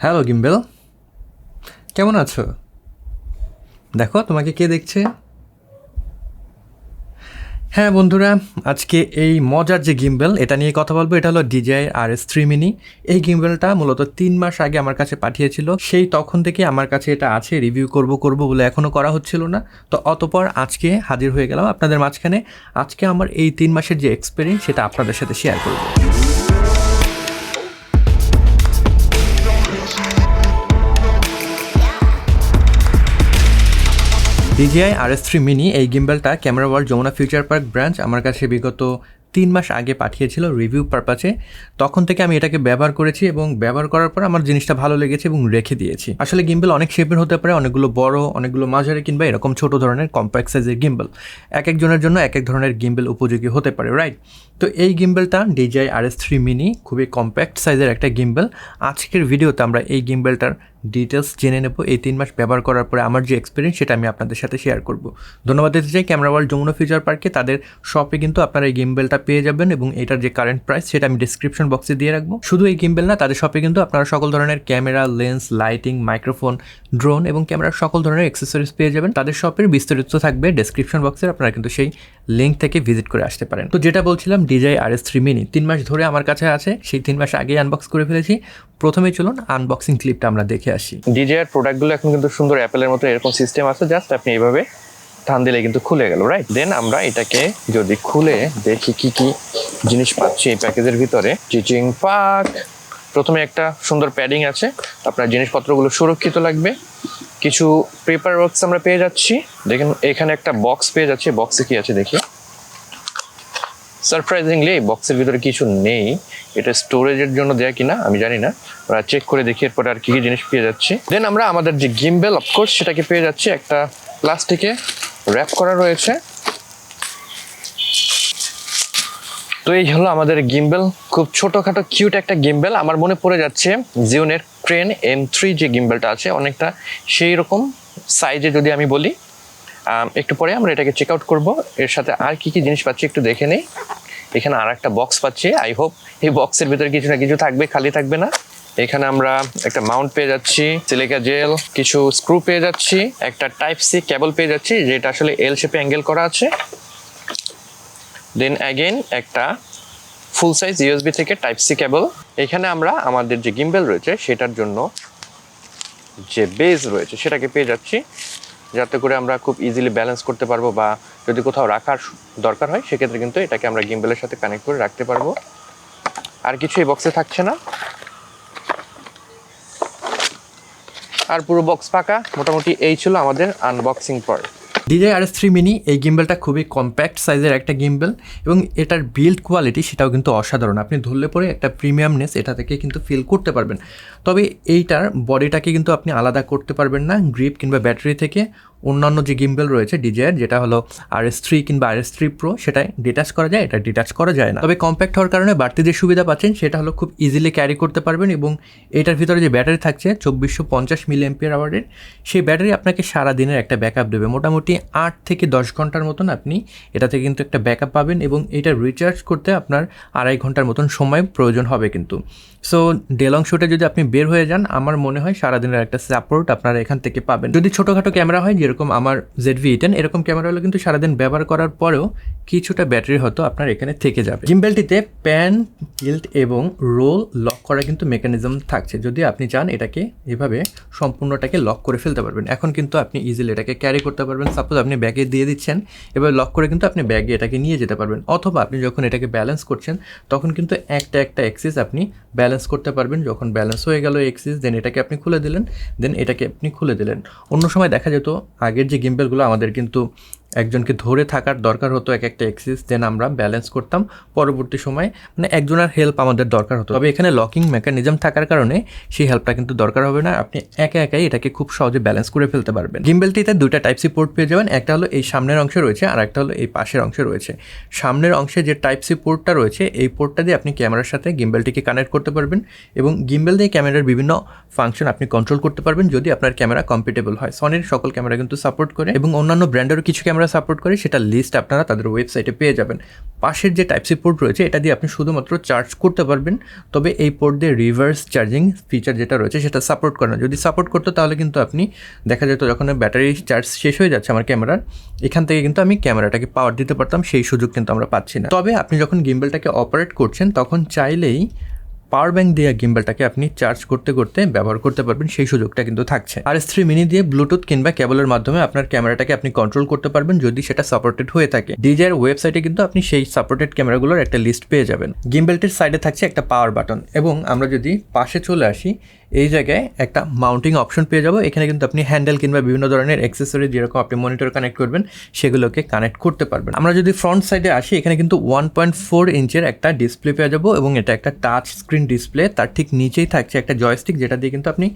Hello gimbal কেমন আছো? দেখো, তোমাকে কে দেখছে? হ্যাঁ বন্ধুরা, আজকে এই মজার যে গিম্বেল এটা নিয়ে কথা বলব। এটা হলো DJI R S three mini এই গিম্বেলটা মূলত তিন মাস আগে আমার কাছে পাঠিয়েছিল। সেই তখন থেকে আমার কাছে এটা আছে রিভিউ করব করব বলে এখনও করা হচ্ছিল না। তো অতপর আজকে হাজির হয়ে গেলাম আপনাদের মাঝখানে। আজকে আমার এই তিন মাসের যে এক্সপিরিয়েন্স সেটা আপনাদের সাথে শেয়ার করব। এস থ্রি মিনি এই গিম্বেলটা camera world Jamuna future park branch আমার কাছে বিগত তিন মাস আগে পাঠিয়েছিল রিভিউ পারপাসে তখন থেকে আমি এটাকে ব্যবহার করেছি এবং ব্যবহার করার পর আমার জিনিসটা ভালো লেগেছে এবং রেখে দিয়েছি। আসলে গিম্বল অনেক শেপের হতে পারে, অনেকগুলো বড়, অনেকগুলো মাঝারি কিংবা এরকম ছোট ধরনের কম্প্যাক্ট সাইজের গিম্বেল এক একজনের জন্য এক এক ধরনের গিম্বেল উপযোগী হতে পারে রাইট তো এই গিম্বেলটা DJI R S three mini খুবই কম্প্যাক্ট সাইজের একটা গিম্বেল আজকের ভিডিওতে আমরা এই গিম্বেলটার ডিটেলস জেনে নেব। এই তিন মাস ব্যবহার করার পরে আমার যে এক্সপিরিয়েন্স সেটা আমি আপনাদের সাথে শেয়ার করব। ধন্যবাদ দিতে চাই ক্যামেরা ওয়ার্ল্ড যমুনা ফিউচার পার্কে তাদের শপে কিন্তু আপনারা এই গিম্বেলটা পেয়ে যাবেন এবং এটার যে কারেন্ট প্রাইস সেটা আমি ডিসক্রিপশন বক্সে দিয়ে রাখব। শুধু এই গিম্বেল না, তাদের শপে কিন্তু আপনারা সকল ধরনের camera lens lighting microphone drone এবং ক্যামেরার সকল ধরনের অ্যাক্সেসরিজ পেয়ে যাবেন। তাদের শপের বিস্তারিত থাকবে ডিসক্রিপশন বক্সে আপনারা কিন্তু সেই লিঙ্ক থেকে ভিজিট করে আসতে পারেন। তো যেটা বলছিলাম DJI R S three mini তিন মাস ধরে আমার কাছে আছে, সেই তিন মাস আগেই আনবক্স করে ফেলেছি। প্রথমে চলুন আনবক্সিং ক্লিপটা আমরা দেখে আসি। ডিজেআর প্রোডাক্টগুলো এখন কিন্তু সুন্দর অ্যাপেলের মতো এরকম সিস্টেম আছে জাস্ট আপনি এইভাবে টান দিলে কিন্তু খুলে গেল রাইট দেন আমরা এটাকে যদি খুলে দেখি কি কি জিনিস পাচ্ছি এই প্যাকেজের ভিতরে। চিচিং পাক প্রথমে একটা সুন্দর প্যাডিং আছে, আপনার জিনিসপত্রগুলো সুরক্ষিত লাগবে। কিছু পেপার ওয়ার্কস আমরা পেয়ে যাচ্ছি। দেখেন, এখানে একটা বক্স পেয়ে যাচ্ছি। বক্সে কি আছে দেখি? সারপ্রাইজিংলি এই বক্সের ভিতরে কিছু নেই। এটা স্টোরেজের জন্য দেয়া কিনা, আমি জানি না। ওরা চেক করে দেখি, এরপরে আর কি কি জিনিস পেয়ে যাচ্ছি। দেন আমরা আমাদের যে গিম্বেল অফকোর্স সেটাকে পেয়ে যাচ্ছি। একটা প্লাস্টিকে র্যাপ করা রয়েছে। তো এই হলো আমাদের গিম্বেল খুব ছোটখাটো কিউট একটা গিম্বেল আমার মনে পড়ে যাচ্ছে জিওনের ট্রেন এম থ্রি যে গিম্বেলটা আছে, অনেকটা সেই রকম সাইজে যদি আমি বলি। একটু পরে আমরা এটাকে চেক আউট করব। এর সাথে আর কি কি জিনিস পাচ্ছি একটু দেখে নেই। এখানে আর একটা বক্স পাচ্ছি। আই হোপ এই বক্সের ভিতরে কিছু না কিছু থাকবে, খালি থাকবে না। এখানে আমরা একটা মাউন্ট পেয়ে যাচ্ছি সিলিকা জেল কিছু স্ক্রু পেয়ে যাচ্ছি, একটা টাইপ সি কেবল পেয়ে যাচ্ছি, যেটা আসলে এল শেপে অ্যাঙ্গেল করা আছে। দেন অ্যাগেন একটা ফুল সাইজ ইউএসবি থেকে টাইপ সি কেবল এখানে আমরা আমাদের যে গিম্বেল রয়েছে, সেটার জন্য যে বেজ রয়েছে, সেটাকে পেয়ে যাচ্ছি। যাতে করে আমরা খুব ইজিলি ব্যালেন্স করতে পারব বা যদি কোথাও রাখার দরকার হয়, সেক্ষেত্রে কিন্তু এটাকে আমরা গিম্বেলের সাথে কানেক্ট করে রাখতে পারব। আর কিছু এই বক্সে থাকছে না। আর পুরো বক্স ফাঁকা। মোটামুটি এই ছিল আমাদের আনবক্সিং পর DJI R S three mini এই গিম্বেলটা খুবই কম্প্যাক্ট সাইজের একটা গিম্বেল এবং এটার বিল্ড কোয়ালিটি সেটাও কিন্তু অসাধারণ। আপনি ধরলে পরে একটা প্রিমিয়ামনেস এটা থেকে কিন্তু ফিল করতে পারবেন। তবে এইটার বডিটাকে কিন্তু আপনি আলাদা করতে পারবেন না গ্রিপ কিংবা ব্যাটারি থেকে। অন্যান্য যে গিম্বেল রয়েছে ডিজায়ার যেটা হলো আর এস থ্রি কিংবা আর এস থ্রি প্রো সেটাই ডিটাচ করা যায়, এটা ডিটাচ করা যায় না। তবে কম্প্যাক্ট হওয়ার কারণে বাড়তি যে সুবিধা পাচ্ছেন, সেটা হলো খুব ইজিলি ক্যারি করতে পারবেন এবং এটার ভিতরে যে ব্যাটারি থাকছে, চব্বিশশো পঞ্চাশ মিলি এম্পিয়ার আওয়ারের সেই ব্যাটারি আপনাকে সারা দিনের একটা ব্যাকআপ দেবে। মোটামুটি আট থেকে দশ ঘণ্টার মতন আপনি এটাতে কিন্তু একটা ব্যাকআপ পাবেন এবং এটা রিচার্জ করতে আপনার আড়াই ঘণ্টার মতন সময় প্রয়োজন হবে কিন্তু। সো ডেলং শুটে যদি আপনি বের হয়ে যান, আমার মনে হয় সারাদিনের একটা সাপোর্ট আপনারা এখান থেকে পাবেন। যদি ছোটোখাটো ক্যামেরা হয় যেরকম আমার জেড ভি টেন এরকম ক্যামেরা হলে কিন্তু সারাদিন ব্যবহার করার পরেও কিছুটা ব্যাটারি হয়তো আপনার এখানে থেকে যাবে। জিম্বেলটিতে প্যান টিল্ট এবং রোল লক করার কিন্তু মেকানিজম থাকছে। যদি আপনি চান এটাকে এভাবে সম্পূর্ণটাকে লক করে ফেলতে পারবেন। এখন কিন্তু আপনি ইজিলি এটাকে ক্যারি করতে পারবেন। সাপোজ আপনি ব্যাগে দিয়ে দিচ্ছেন, এবার লক করে কিন্তু আপনি ব্যাগে এটাকে নিয়ে যেতে পারবেন। অথবা আপনি যখন এটাকে ব্যালেন্স করছেন, তখন কিন্তু একটা একটা এক্সিস আপনি ব্যালেন্স করতে পারবেন। যখন ব্যালেন্স হয়ে গেল এক্সিস দেন এটাকে আপনি খুলে দিলেন দেন এটাকে আপনি খুলে দিলেন। অন্য সময় দেখা যেত আগের যে গিম্বেলগুলো আমাদের কিন্তু একজনকে ধরে থাকার দরকার হতো এক একটা এক্সিস দেন আমরা ব্যালেন্স করতাম। পরবর্তী সময় মানে একজনের হেল্প আমাদের দরকার হতো। তবে এখানে লকিং মেকানিজম থাকার কারণে সেই হেল্পটা কিন্তু দরকার হবে না। আপনি একা একাই এটাকে খুব সহজে ব্যালেন্স করে ফেলতে পারবেন। গিম্বেলটিতে দুইটা টাইপ সি পোর্ট পেয়ে যাবেন। একটা হলো এই সামনের অংশে রয়েছে আর একটা হলো এই পাশের অংশে রয়েছে। সামনের অংশে যে টাইপ সি পোর্টটা রয়েছে, এই পোর্টটা দিয়ে আপনি ক্যামেরার সাথে গিম্বেলটিকে কানেক্ট করতে পারবেন এবং গিম্বেল দিয়ে ক্যামেরার বিভিন্ন ফাংশন আপনি কন্ট্রোল করতে পারবেন যদি আপনার ক্যামেরা কম্পিটেবল হয়। সনির সকল ক্যামেরা কিন্তু সাপোর্ট করে এবং অন্যান্য ব্র্যান্ডেরও কিছু ক্যামেরা ক্যামেরা সাপোর্ট করে, সেটা লিস্ট আপনারা তাদের ওয়েবসাইটে পেয়ে যাবেন। পাশের যে টাইপ সি পোর্ট রয়েছে, এটা দিয়ে আপনি শুধুমাত্র চার্জ করতে পারবেন। তবে এই পোর্ট দিয়ে রিভার্স চার্জিং ফিচার যেটা রয়েছে, সেটা সাপোর্ট করে না। যদি সাপোর্ট করতো, তাহলে কিন্তু আপনি দেখা যেত যখন ব্যাটারি চার্জ শেষ হয়ে যাচ্ছে আমার ক্যামেরার এখান থেকে কিন্তু আমি ক্যামেরাটাকে পাওয়ার দিতে পারতাম, সেই সুযোগ কিন্তু আমরা পাচ্ছি না। তবে আপনি যখন গিম্বেলটাকে অপারেট করছেন, তখন চাইলেই পাওয়ার ব্যাংক দিয়ে গিম্বেলটাকে আপনি চার্জ করতে করতে ব্যবহার করতে পারবেন, সেই সুযোগটা কিন্তু থাকছে। আর এস থ্রি মিনি দিয়ে ব্লুটুথ কিংবা কেবলের মাধ্যমে আপনার ক্যামেরাটাকে আপনি কন্ট্রোল করতে পারবেন যদি সেটা সাপোর্টেড হয়ে থাকে। ডিজাইয়ের ওয়েবসাইটে কিন্তু আপনি সেই সাপোর্টেড ক্যামেরাগুলোর একটা লিস্ট পেয়ে যাবেন। গিম্বেলটির সাইডে থাকছে একটা পাওয়ার বাটন এবং আমরা যদি পাশে চলে আসি এই জায়গায় একটা মাউন্টিং অপশন পেয়ে যাব। এখানে কিন্তু আপনি হ্যান্ডেল কিংবা বিভিন্ন ধরনের অ্যাক্সেসরি যেরকম আপনি মনিটর কানেক্ট করবেন, সেগুলোকে কানেক্ট করতে পারবেন। আমরা যদি ফ্রন্ট সাইডে আসি, এখানে কিন্তু ওয়ান পয়েন্ট ফোর ইঞ্চের একটা ডিসপ্লে পেয়ে যাব এবং এটা একটা টাচ স্ক্রিন ডিসপ্লে তার ঠিক নিচেই থাকছে একটা জয়স্টিক যেটা দিয়ে কিন্তু আপনি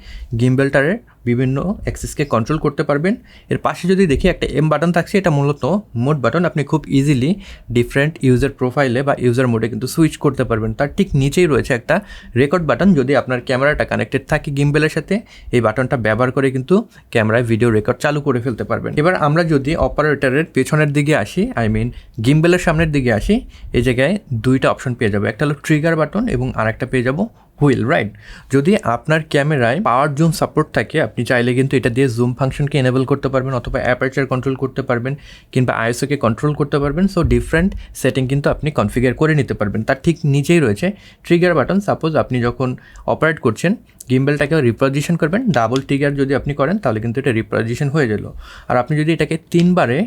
গিম্বেলটারের বিভিন্ন অ্যাক্সেসকে কন্ট্রোল করতে পারবেন। এর পাশে যদি দেখি একটা এম বাটন থাকছে, এটা মূলত মোড বাটন আপনি খুব ইজিলি ডিফারেন্ট ইউজার প্রোফাইলে বা ইউজার মোডে কিন্তু সুইচ করতে পারবেন। তার ঠিক নিচেই রয়েছে একটা রেকর্ড বাটন যদি আপনার ক্যামেরাটা কানেক্টেড থাকে গিম্বেলের সাথে, এই বাটনটা ব্যবহার করে কিন্তু ক্যামেরায় ভিডিও রেকর্ড চালু করে ফেলতে পারবেন। এবার আমরা যদি অপারেটরের পেছনের দিকে আসি আই মিন গিম্বেলের সামনের দিকে আসি, এই জায়গায় দুইটা অপশন পেয়ে যাব। একটা হলো ট্রিগার বাটন এবং আরেকটা পেয়ে যাব হুইল রাইট যদি আপনার ক্যামেরায় পাওয়ার জুম সাপোর্ট থাকে, আপনি চাইলে কিন্তু এটা দিয়ে জুম ফাংশনকে এনেবল করতে পারবেন অথবা অ্যাপারচার কন্ট্রোল করতে পারবেন কিংবা আইএসওকে কন্ট্রোল করতে পারবেন। সো ডিফারেন্ট সেটিং কিন্তু আপনি কনফিগার করে নিতে পারবেন। তার ঠিক নিচেই রয়েছে ট্রিগার বাটন সাপোজ আপনি যখন অপারেট করছেন গিম্বেলটাকে রিপোজিশন করবেন। ডাবল ট্রিগার যদি আপনি করেন, তাহলে কিন্তু এটা রিপোজিশন হয়ে গেল। আর আপনি যদি এটাকে তিনবারে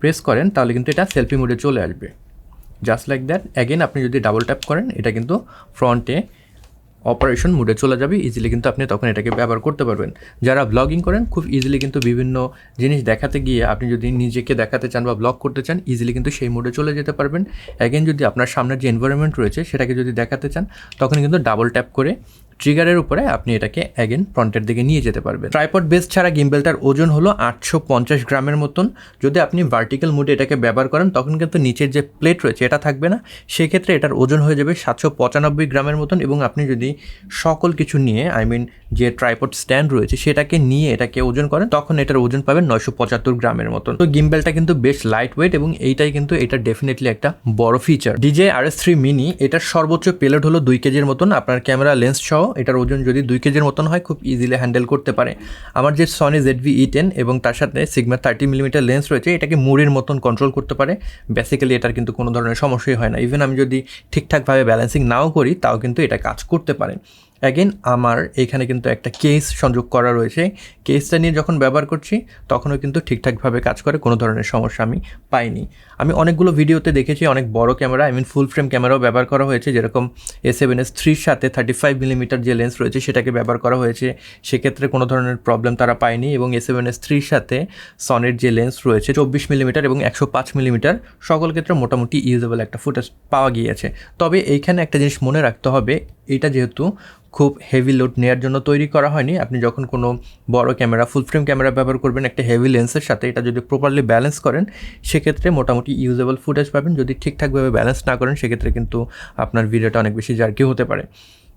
প্রেস করেন, তাহলে কিন্তু এটা সেলফি মোডে চলে আসবে। জাস্ট লাইক দ্যাট অ্যাগেন আপনি যদি ডাবল ট্যাপ করেন, এটা কিন্তু ফ্রন্টে অপারেশন মুডে চলে যাবে ইজিলি কিন্তু আপনি তখন এটাকে ব্যবহার করতে পারবেন। যারা ব্লগিং করেন, খুব ইজিলি কিন্তু বিভিন্ন জিনিস দেখাতে গিয়ে আপনি যদি নিজেকে দেখাতে চান বা ব্লগ করতে চান ইজিলি কিন্তু সেই মুডে চলে যেতে পারবেন। অ্যাগেন যদি আপনার সামনে যে এনভায়রনমেন্ট রয়েছে, সেটাকে যদি দেখাতে চান তখন কিন্তু ডাবল ট্যাপ করে ট্রিগারের উপরে আপনি এটাকে অ্যাগেন ফ্রন্টের দিকে নিয়ে যেতে পারবেন। ট্রাইপড বেস ছাড়া গিম্বেলটার ওজন হলো আটশো পঞ্চাশ গ্রামের মতন। যদি আপনি ভার্টিক্যাল মুডে এটাকে ব্যবহার করেন, তখন কিন্তু নিচের যে প্লেট রয়েছে, এটা থাকবে না। সেক্ষেত্রে এটার ওজন হয়ে যাবে সাতশো পঁচানব্বই গ্রামের মতন এবং আপনি যদি সকল কিছু নিয়ে আই মিন যে ট্রাইপড স্ট্যান্ড রয়েছে, সেটাকে নিয়ে এটাকে ওজন করেন, তখন এটার ওজন পাবেন নয়শো পঁচাত্তর গ্রামের মতন। তো গিম্বেলটা কিন্তু বেশ লাইট ওয়েট এবং এইটাই কিন্তু এটা ডেফিনেটলি একটা বড় feature DJI R S three mini এটার সর্বোচ্চ পেলোড হলো দুই কেজির মতন। আপনার ক্যামেরা লেন্স সহ এটার ওজন যদি দুই কেজির মতন হয়, খুব ইজিলি হ্যান্ডেল করতে পারে। আমার যে Sony Z V E ten এবং তার সাথে সিগমা থার্টি মিলিমিটার লেন্স রয়েছে, এটাকে মুড়ির মতন কন্ট্রোল করতে পারে। বেসিক্যালি এটার কিন্তু কোনো ধরনের সমস্যাই হয় না। ইভেন আমি যদি ঠিকঠাকভাবে ব্যালেন্সিং নাও করি, তাও কিন্তু এটা কাজ করতে পারে। অ্যাগেন আমার এখানে কিন্তু একটা কেস সংযোগ করা রয়েছে। কেসটা নিয়ে যখন ব্যবহার করছি, তখনও কিন্তু ঠিকঠাকভাবে কাজ করে, কোনো ধরনের সমস্যা আমি পাইনি। আমি অনেকগুলো ভিডিওতে দেখেছি, অনেক বড় camera I mean full frame ক্যামেরাও ব্যবহার করা হয়েছে, যেরকম এ সেভেন এস থ্রির সাথে থার্টি ফাইভ মিলিমিটার যে লেন্স রয়েছে, সেটাকে ব্যবহার করা হয়েছে। সেক্ষেত্রে কোনো ধরনের প্রবলেম তারা পায়নি এবং এ সেভেন এস থ্রির সাথে সনের যে লেন্স রয়েছে, চব্বিশ মিলিমিটার এবং একশো পাঁচ মিলিমিটার সকল ক্ষেত্রে মোটামুটি ইউজেবল একটা ফুটেজ পাওয়া গিয়েছে। তবে এইখানে একটা জিনিস মনে রাখতে হবে, এটা যেহেতু খুব হেভি লোড নেওয়ার জন্য তৈরি করা হয়নি। আপনি যখন কোনো বড় ক্যামেরা ফুল ফ্রেম ক্যামেরা ব্যবহার করবেন একটা হেভি লেন্সের সাথে, এটা যদি প্রপারলি ব্যালেন্স করেন, সেক্ষেত্রে মোটামুটি ইউজেবল ফুটেজ পাবেন। যদি ঠিকঠাকভাবে ব্যালেন্স না করেন, সেক্ষেত্রে কিন্তু আপনার ভিডিওটা অনেক বেশি জার্কি হতে পারে।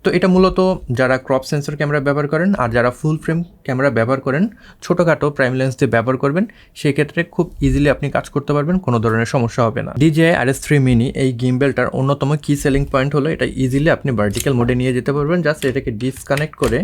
তো এটা মূলত যারা ক্রপ সেন্সর ক্যামেরা ব্যবহার করেন আর যারা ফুল ফ্রেম ক্যামেরা ব্যবহার করেন, ছোটোখাটো প্রাইম লেন্স দিয়ে ব্যবহার করবেন, সেক্ষেত্রে খুব ইজিলি আপনি কাজ করতে পারবেন, কোনো ধরনের সমস্যা হবে না। DJI R S three mini এই গিমবেলটার অন্যতম কি সেলিং পয়েন্ট হলো এটা ইজিলি আপনি ভার্টিক্যাল মোডে নিয়ে যেতে পারবেন জাস্ট এটাকে ডিসকানেক্ট করে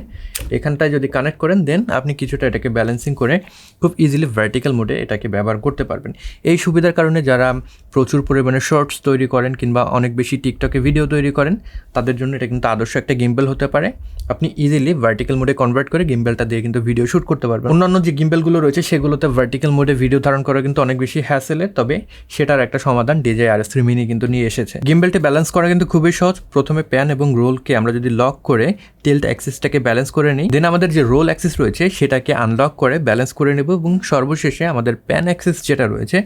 এখানটায় যদি কানেক্ট করেন দেন আপনি কিছুটা এটাকে ব্যালেন্সিং করে খুব ইজিলি ভার্টিক্যাল মোডে এটাকে ব্যবহার করতে পারবেন। এই সুবিধার কারণে যারা প্রচুর পরিমাণে শর্টস তৈরি করেন কিংবা অনেক বেশি টিকটকে ভিডিও তৈরি করেন, তাদের জন্য এটা কিন্তু আদর্শ একটা গিম্বেল হতে পারে, আপনি ইজিলি ভার্টিক্যাল মোডে কনভার্ট করে গিম্বেলটা দিয়ে কিন্তু ভিডিও শ্যুট করতে পারবেন। অন্যান্য যে গিম্বেলগুলো রয়েছে, সেগুলোতে ভার্টিক্যাল মোডে ভিডিও ধারণ করা কিন্তু অনেক বেশি হ্যাসেলের তবে সেটার একটা সমাধান ডিজে আর থ্রি মিনি কিন্তু নিয়ে এসেছে। গিম্বেলটি ব্যালেন্স করা কিন্তু খুবই সহজ। প্রথমে প্যান এবং রোলকে আমরা যদি লক করে টিল্ট অ্যাক্সিসটাকে ব্যালেন্স করে নিই দেন আমাদের যে রোল অ্যাক্সিস রয়েছে, সেটাকে আনলক করে ব্যালেন্স করে নেব এবং সর্বশেষে আমাদের প্যান অ্যাক্সিস যেটা রয়েছে,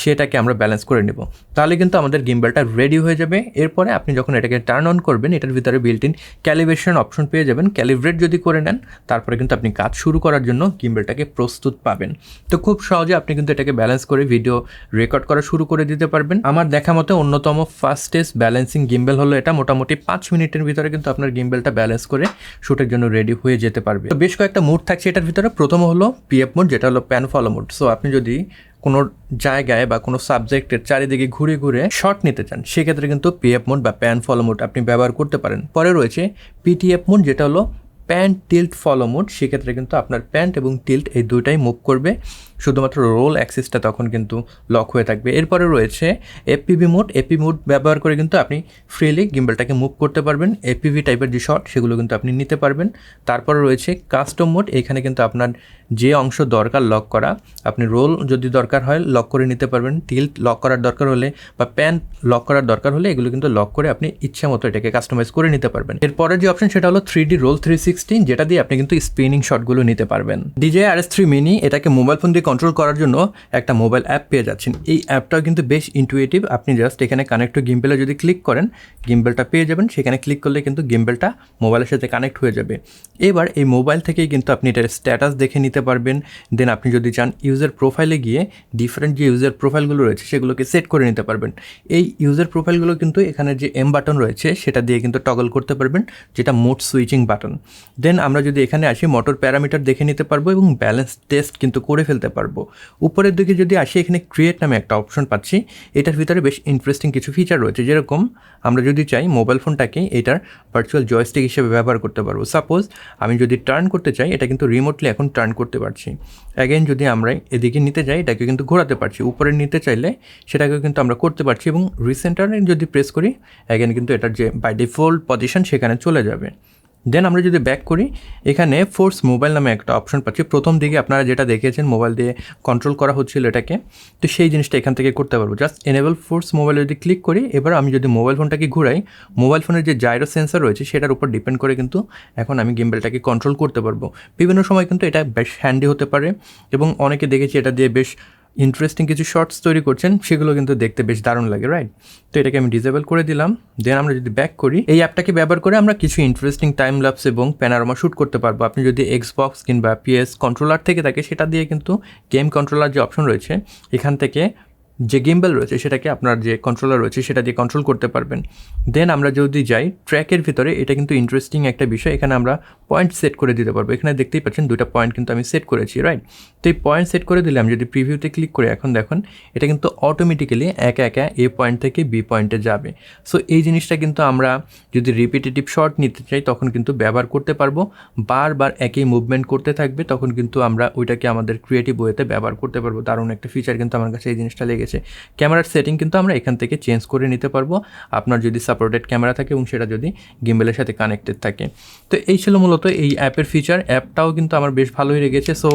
সেটাকে আমরা ব্যালেন্স করে নেব। তাহলে কিন্তু আমাদের গিম্বেলটা রেডি হয়ে যাবে। এরপরে আপনি যখন এটাকে টার্ন অন করবেন, এটার ভিতরে বিল্ট ইন ক্যালিব্রেশন অপশন পেয়ে যাবেন। ক্যালিব্রেট যদি করে নেন, তারপরে কিন্তু আপনি কাজ শুরু করার জন্য গিম্বেলটাকে প্রস্তুত পাবেন। তো খুব সহজে আপনি কিন্তু এটাকে ব্যালেন্স করে ভিডিও রেকর্ড করা শুরু করে দিতে পারবেন। আমার দেখা মতে অন্যতম ফাস্টেস্ট ব্যালেন্সিং গিম্বেল হলো এটা। মোটামুটি পাঁচ মিনিটের ভিতরে কিন্তু আপনার গিম্বেলটা ব্যালেন্স করে শ্যুটের জন্য রেডি হয়ে যেতে পারবে। তো বেশ কয়েকটা মুড থাকছে এটার ভিতরে। প্রথম হলো পিএফ মোড যেটা হলো প্যান ফলো মোড সো আপনি যদি কোনো জায়গায় বা কোনো সাবজেক্টের চারিদিকে ঘুরে ঘুরে শর্ট নিতে চান, সেক্ষেত্রে কিন্তু পিএফ মোড বা প্যান ফলো মোড আপনি ব্যবহার করতে পারেন। পরে রয়েছে পিটিএফ মোড, যেটা হলো প্যান্ট টিল্ট ফলো মোড, সেক্ষেত্রে কিন্তু আপনার প্যান্ট এবং টিল্ট এই দুইটাই মুভ করবে। শুধুমাত্র রোল অ্যাক্সিসটা তখন কিন্তু লক হয়ে থাকবে। এরপরে রয়েছে এপিভি মোড এপি মোড ব্যবহার করে কিন্তু আপনি ফ্রিলি গিম্বেলটাকে মুভ করতে পারবেন। এপিভি টাইপের যে শট সেগুলো কিন্তু আপনি নিতে পারবেন। তারপরে রয়েছে কাস্টম মোড এখানে কিন্তু আপনার যে অংশ দরকার লক করা, আপনি রোল যদি দরকার হয় লক করে নিতে পারবেন। টিল্ট লক করার দরকার হলে বা প্যান লক করার দরকার হলে এগুলো কিন্তু লক করে আপনি ইচ্ছা মতো এটাকে কাস্টমাইজ করে নিতে পারবেন। এরপরের যে অপশন সেটা হলো three D roll three sixteen যেটা দিয়ে আপনি কিন্তু স্পিনিং শটগুলো নিতে পারবেন। DJI R S three mini এটাকে মোবাইল ফোন দিয়ে কন্ট্রোল করার জন্য একটা মোবাইল অ্যাপ পেয়ে যাচ্ছেন। এই অ্যাপটাও কিন্তু বেশ ইন্টুয়েটিভ আপনি জাস্ট এখানে কানেক্ট টু গিম্বেলে যদি ক্লিক করেন গিম্বেলটা পেয়ে যাবেন। সেখানে ক্লিক করলে কিন্তু গিম্বেলটা মোবাইলের সাথে কানেক্ট হয়ে যাবে। এবার এই মোবাইল থেকেই কিন্তু আপনি এটার স্ট্যাটাস দেখে নিতে পারবেন। দেন আপনি যদি চান ইউজার প্রোফাইলে গিয়ে ডিফারেন্ট যে ইউজার প্রোফাইলগুলো রয়েছে, সেগুলোকে সেট করে নিতে পারবেন। এই ইউজার প্রোফাইলগুলো কিন্তু এখানে যে এম বাটন রয়েছে, সেটা দিয়ে কিন্তু টগল করতে পারবেন, যেটা মোড সুইচিং বাটন দেন আমরা যদি এখানে আসি মোটর প্যারামিটার দেখে নিতে পারব এবং ব্যালেন্স টেস্ট কিন্তু করে ফেলতে পারব। উপরের দিকে যদি আসি, এখানে ক্রিয়েট নামে একটা অপশন পাচ্ছি। এটার ভিতরে বেশ ইন্টারেস্টিং কিছু ফিচার রয়েছে। যেরকম আমরা যদি চাই মোবাইল ফোনটাকে এটার ভার্চুয়াল জয়স্টিক হিসেবে ব্যবহার করতে পারব। সাপোজ আমি যদি টার্ন করতে চাই, এটা কিন্তু রিমোটলি এখন টার্ন করতে পারছি। অ্যাগেন যদি আমরা এদিকে নিতে যাই, এটাকে কিন্তু ঘোরাতে পারছি। উপরে নিতে চাইলে সেটাকেও কিন্তু আমরা করতে পারছি এবং রিসেন্টারে যদি প্রেস করি অ্যাগেন কিন্তু এটার যে বাই ডিফল্ট পজিশন সেখানে চলে যাবে। দেন আমরা যদি ব্যাক করি, এখানে ফোর্স মোবাইল নামে একটা অপশন পাচ্ছি। প্রথম দিকে আপনারা যেটা দেখেছেন মোবাইল দিয়ে কন্ট্রোল করা হচ্ছিল এটাকে। তো সেই জিনিসটা এখান থেকে করতে পারব। জাস্ট এনেবল ফোর্স মোবাইলে যদি ক্লিক করি, এবার আমি যদি মোবাইল ফোনটাকে ঘুরাই মোবাইল ফোনের যে জাইরো সেন্সার রয়েছে, সেটার উপর ডিপেন্ড করে কিন্তু এখন আমি গিম্বেলটাকে কন্ট্রোল করতে পারব। বিভিন্ন সময় কিন্তু এটা বেশ হ্যান্ডি হতে পারে এবং অনেকে দেখেছি এটা দিয়ে বেশ ইন্টারেস্টিং কিছু শর্টস তৈরি করছেন, সেগুলো কিন্তু দেখতে বেশ দারুণ লাগে রাইট তো এটাকে আমি ডিসেবল করে দিলাম। দেন আমরা যদি ব্যাক করি, এই অ্যাপটাকে ব্যবহার করে আমরা কিছু ইন্টারেস্টিং টাইম ল্যাপস এবং প্যানারোমা শ্যুট করতে পারব। আপনি যদি এক্সবক্স কিংবা পিএস কন্ট্রোলার থেকে থাকে, সেটা দিয়ে কিন্তু গেম কন্ট্রোলার যে অপশন রয়েছে, এখান থেকে যে গেমবেল রয়েছে সেটাকে আপনার যে কন্ট্রোলার রয়েছে সেটা দিয়ে কন্ট্রোল করতে পারবেন। দেন আমরা যদি যাই ট্র্যাকের ভিতরে, এটা কিন্তু ইন্টারেস্টিং একটা বিষয়। এখানে আমরা পয়েন্ট সেট করে দিতে পারব। এখানে দেখতেই পাচ্ছেন দুটা পয়েন্ট কিন্তু আমি সেট করেছি রাইট তো এই পয়েন্ট সেট করে দিলে আমি যদি প্রিভিউতে ক্লিক করি, এখন দেখুন, এটা কিন্তু অটোমেটিক্যালি একা একা এ পয়েন্ট থেকে বি পয়েন্টে যাবে। সো এই জিনিসটা কিন্তু আমরা যদি রিপিটেটিভ শর্ট নিতে চাই, তখন কিন্তু ব্যবহার করতে পারব। বারবার একই মুভমেন্ট করতে থাকবে, তখন কিন্তু আমরা ওইটাকে আমাদের ক্রিয়েটিভ ওয়েতে ব্যবহার করতে পারব। দারুণ একটা ফিচার কিন্তু আমার কাছে এই জিনিসটা লেগেছে। ক্যামেরার সেটিং কিন্তু আমরা এখান থেকে চেঞ্জ করে নিতে পারব। আপনার যদি সাপোর্টেড ক্যামেরা থাকে এবং সেটা যদি গিম্বেলের সাথে কানেক্টেড থাকে। তো এই ছিল মূলত এই অ্যাপের ফিচার অ্যাপটাও কিন্তু আমার বেশ ভালোই লেগেছে। সো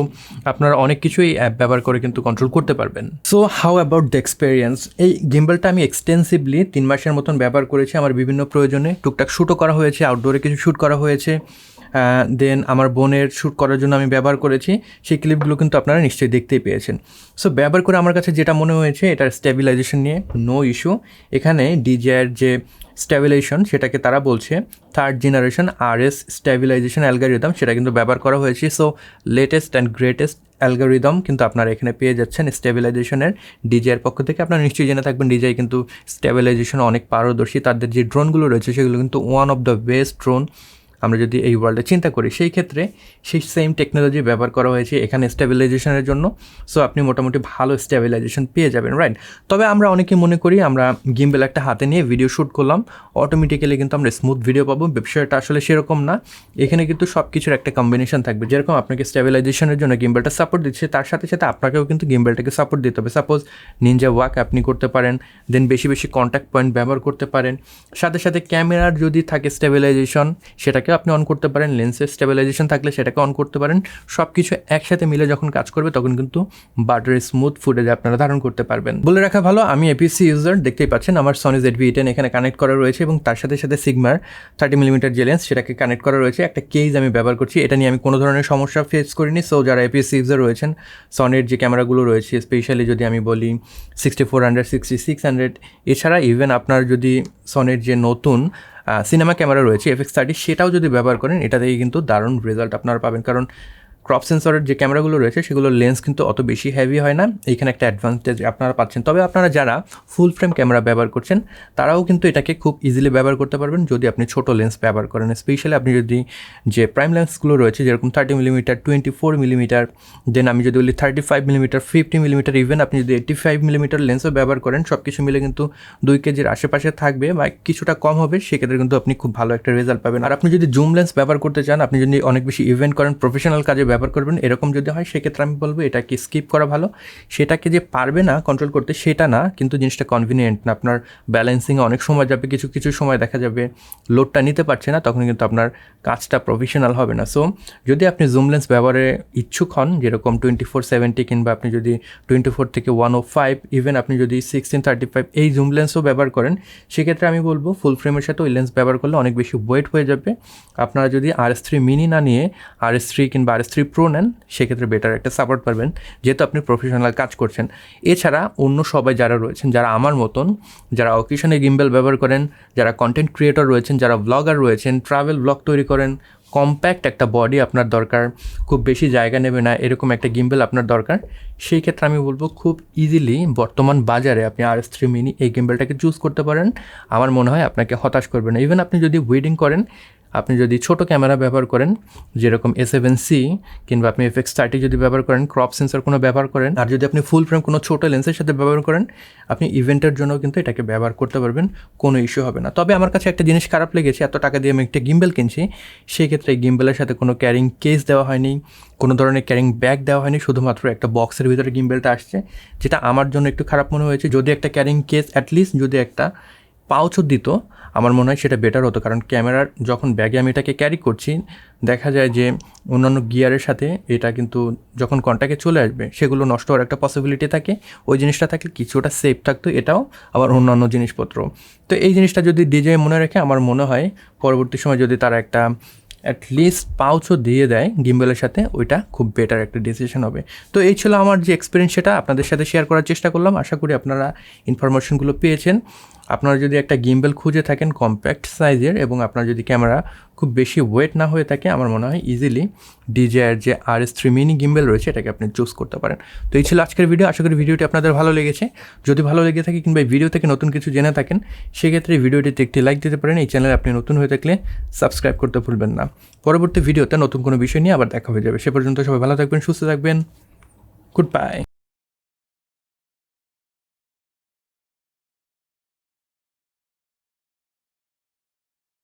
আপনারা অনেক কিছু এই অ্যাপ ব্যবহার করে কিন্তু কন্ট্রোল করতে পারবেন। So how about the experience এই গিম্বেলটা আমি এক্সটেন্সিভলি তিন মাসের মতন ব্যবহার করেছি। আমার বিভিন্ন প্রয়োজনে টুকটাক শ্যুটও করা হয়েছে আউটডোরে কিছু শ্যুট করা হয়েছে। দেন আমার বোনের শ্যুট করার জন্য আমি ব্যবহার করেছি, সেই ক্লিপগুলো কিন্তু আপনারা নিশ্চয়ই দেখতেই পেয়েছেন। সো ব্যবহার করে আমার কাছে যেটা মনে হয়েছে, এটার স্টেবিলাইজেশন নিয়ে নো ইস্যু এখানে ডিজিআইয়ের যে স্ট্যাবিলাইজেশন সেটাকে তারা বলছে third generation R S stabilisation algorithm সেটা কিন্তু ব্যবহার করা হয়েছে। So latest and greatest algorithm কিন্তু আপনারা এখানে পেয়ে যাচ্ছেন স্টেবিলাইজেশনের ডিজিআইয়ের পক্ষ থেকে আপনারা নিশ্চয়ই জেনে থাকবেন ডিজিআই কিন্তু স্টেবিলাইজেশন অনেক পারদর্শী। তাদের যে ড্রোনগুলো রয়েছে, সেগুলো কিন্তু one of the best drone আমরা যদি এই ওয়ার্ল্ডে চিন্তা করি, সেই ক্ষেত্রে সেই সেম টেকনোলজি ব্যবহার করা হয়েছে এখানে স্টেবিলাইজেশনের জন্য। সো আপনি মোটামুটি ভালো স্টেবিলাইজেশন পেয়ে যাবেন রাইট তবে আমরা অনেকে মনে করি আমরা গিম্বেল একটা হাতে নিয়ে ভিডিও শ্যুট করলাম অটোমেটিক্যালি কিন্তু আমরা স্মুথ ভিডিও পাবো। বিষয়টা আসলে সেরকম না। এখানে কিন্তু সব কিছুর একটা কম্বিনেশন থাকবে। যেরকম আপনাকে স্টেবিলাইজেশনের জন্য গিম্বেলটা সাপোর্ট দিচ্ছে, তার সাথে সাথে আপনাকেও কিন্তু গিম্বেলটাকে সাপোর্ট দিতে হবে। সাপোজ নিনজা ওয়াক আপনি করতে পারেন দেন বেশি বেশি কন্ট্যাক্ট পয়েন্ট ব্যবহার করতে পারেন। সাথে সাথে ক্যামেরার যদি থাকে স্টেবিলাইজেশন সেটাকে আপনি অন করতে পারেন লেন্সের স্টেবিলাইজেশন থাকলে সেটাকে অন করতে পারেন। সব কিছু একসাথে মিলে যখন কাজ করবে, তখন কিন্তু বাটার স্মুথ ফুটেজ আপনারা ধারণ করতে পারবেন। বলে রাখা ভালো, আমি এপিসি ইউজার দেখতেই পাচ্ছেন, আমার সনি জেড ভি টেন এখানে কানেক্ট করা রয়েছে এবং তার সাথে সাথে সিগমার থার্টি মিলিমিটার যে লেন্স সেটাকে কানেক্ট করা রয়েছে। একটা কেজ আমি ব্যবহার করছি, এটা নিয়ে আমি কোনো ধরনের সমস্যা ফেস করিনি। সো যারা এপিএসসি ইউজার রয়েছেন সনির যে ক্যামেরাগুলো রয়েছে স্পেশালি যদি আমি বলি sixty four hundred sixty six hundred এছাড়া ইভেন আপনার যদি সনির যে নতুন সিনেমা ক্যামেরা রয়েছে এফএক্স থার্টি সেটাও যদি ব্যবহার করেন এটা থেকে কিন্তু দারুণ রেজাল্ট আপনারা পাবেন। কারণ ক্রপ সেন্সরের যে ক্যামেরাগুলো রয়েছে সেগুলোর লেন্স কিন্তু অত বেশি হেভি হয় না। এখানে একটা অ্যাডভান্টেজ আপনারা পাচ্ছেন। তবে আপনারা যারা ফুল ফ্রেম ক্যামেরা ব্যবহার করছেন, তারাও কিন্তু এটাকে খুব ইজিলি ব্যবহার করতে পারবেন যদি আপনি ছোট লেন্স ব্যবহার করেন। স্পেশালি আপনি যদি যে প্রাইম লেন্সগুলো রয়েছে, যেরকম thirty millimetre twenty four millimetre then আমি যদি বলি thirty five millimetre fifty millimetre even আপনি যদি এইট্টি ফাইভ মিলিমিটার লেন্সও ব্যবহার করেন সব কিছু মিলে কিন্তু দুই কেজির আশেপাশে থাকবে বা কিছুটা কম হবে, সেক্ষেত্রে কিন্তু আপনি খুব ভালো একটা রেজাল্ট পাবেন। আর আপনি যদি জুম লেন্স ব্যবহার করতে চান, আপনি যদি অনেক বেশি ইভেন্ট করেন প্রফেশনাল কাজে ব্যবহার করবেন, এরকম যদি হয়, সেক্ষেত্রে আমি বলব এটাকে স্কিপ করা ভালো? সেটাকে যে পারবে না কন্ট্রোল করতে, সেটা না, কিন্তু জিনিসটা কনভিনিয়েন্ট না। আপনার ব্যালেন্সিংয়ে অনেক সময় যাবে, কিছু কিছু সময় দেখা যাবে লোডটা নিতে পারছে না, তখন কিন্তু আপনার কাজটা প্রফেশনাল হবে না। সো যদি আপনি জুম লেন্স ব্যবহারে ইচ্ছুক হন, যেরকম টোয়েন্টি ফোর সেভেন্টি কিংবা আপনি যদি টোয়েন্টি ফোর থেকে ওয়ান ও ফাইভ ইভেন আপনি যদি সিক্সটিন থার্টি ফাইভ এই জুম লেন্সও ব্যবহার করেন, সেক্ষেত্রে আমি বলব ফুল ফ্রেমের সাথে ওই লেন্স ব্যবহার করলে অনেক বেশি ওয়েট হয়ে যাবে। আপনারা যদি আর এস থ্রি মিনি না নিয়ে আর এস থ্রি কিংবা আর এস থ্রি প্রো নেন সেক্ষেত্রে বেটার একটা সাপোর্ট পাবেন, যেহেতু আপনি প্রফেশনাল কাজ করছেন। এছাড়া অন্য সবাই যারা রয়েছেন, যারা আমার মতন, যারা অকেশনে গিম্বেল ব্যবহার করেন, যারা কন্টেন্ট ক্রিয়েটর রয়েছেন, যারা ব্লগার রয়েছেন ট্রাভেল ব্লগ তৈরি করেন কম্প্যাক্ট একটা বডি আপনার দরকার, খুব বেশি জায়গা নেবে না, এরকম একটা গিম্বেল আপনার দরকার। সেই ক্ষেত্রে আমি বলব খুব ইজিলি বর্তমান বাজারে আপনি আর থ্রি মিনি এই গিম্বেলটাকে চুজ করতে পারেন। আমার মনে হয় আপনাকে হতাশ করবে না। ইভেন আপনি যদি ওয়েডিং করেন আপনি যদি ছোট ক্যামেরা ব্যবহার করেন, যেরকম এ সেভেন সি কিংবা আপনি এফ এক্স থার্টি যদি ব্যবহার করেন ক্রপ সেন্সর কোনো ব্যবহার করেন, আর যদি আপনি ফুল ফ্রেম কোনো ছোটো লেন্সের সাথে ব্যবহার করেন, আপনি ইভেন্টের জন্য কিন্তু এটাকে ব্যবহার করতে পারবেন, কোনো ইস্যু হবে না। তবে আমার কাছে একটা জিনিস খারাপ লেগেছে, এত টাকা দিয়ে আমি একটা গিম্বেল কিনছি, সেই ক্ষেত্রে এই গিম্বেলের সাথে কোনো ক্যারিং কেস দেওয়া হয়নি, কোনো ধরনের ক্যারিং ব্যাগ দেওয়া হয়নি, শুধুমাত্র একটা বক্সের ভিতরে গিম্বেলটা আসছে, যেটা আমার জন্য একটু খারাপ মনে হয়েছে। যদি একটা ক্যারিং কেস অ্যাটলিস্ট যদি একটা পাউচও দিত আমার মনে হয় সেটা বেটার হতো। কারণ ক্যামেরার যখন ব্যাগে আমি এটাকে ক্যারি করছি, দেখা যায় যে অন্যান্য গিয়ারের সাথে এটা কিন্তু যখন কন্ট্যাক্টে চলে আসবে, সেগুলো নষ্ট হওয়ার একটা পসিবিলিটি থাকে। ওই জিনিসটা থাকলে কিছুটা সেফ থাকতো, এটাও আবার অন্যান্য জিনিসপত্র। তো এই জিনিসটা যদি ডিজে মনে রাখে, আমার মনে হয় পরবর্তী সময় যদি তারা একটা অ্যাটলিস্ট পাউচও দিয়ে দেয় গিম্বেলের সাথে, ওইটা খুব বেটার একটা ডিসিশন হবে। তো এই ছিল আমার যে এক্সপিরিয়েন্স সেটা, আপনাদের সাথে শেয়ার করার চেষ্টা করলাম। আশা করি আপনারা ইনফরমেশনগুলো পেয়েছেন। আপনারা যদি একটা গিম্বেল খুঁজে থাকেন কম্প্যাক্ট সাইজের এবং আপনার যদি ক্যামেরা খুব বেশি ওয়েট না হয়ে থাকে, আমার মনে হয় ইজিলি ডিজেআর যে R S three mini gimbal রয়েছে, এটাকে আপনি চুজ করতে পারেন। তো এই ছিল আজকের ভিডিও আশা করি ভিডিওটি আপনাদের ভালো লেগেছে। যদি ভালো লেগে থাকে কিংবা ভিডিও থেকে নতুন কিছু জেনে থাকেন, সেক্ষেত্রে ভিডিওটিতে একটি লাইক দিতে পারেন। এই চ্যানেলে আপনি নতুন হয়ে থাকলে সাবস্ক্রাইব করতে ভুলবেন না। পরবর্তী ভিডিওতে নতুন কোনো বিষয় নিয়ে আবার দেখা হয়ে যাবে। সে পর্যন্ত সবাই ভালো থাকবেন, সুস্থ থাকবেন। Good bye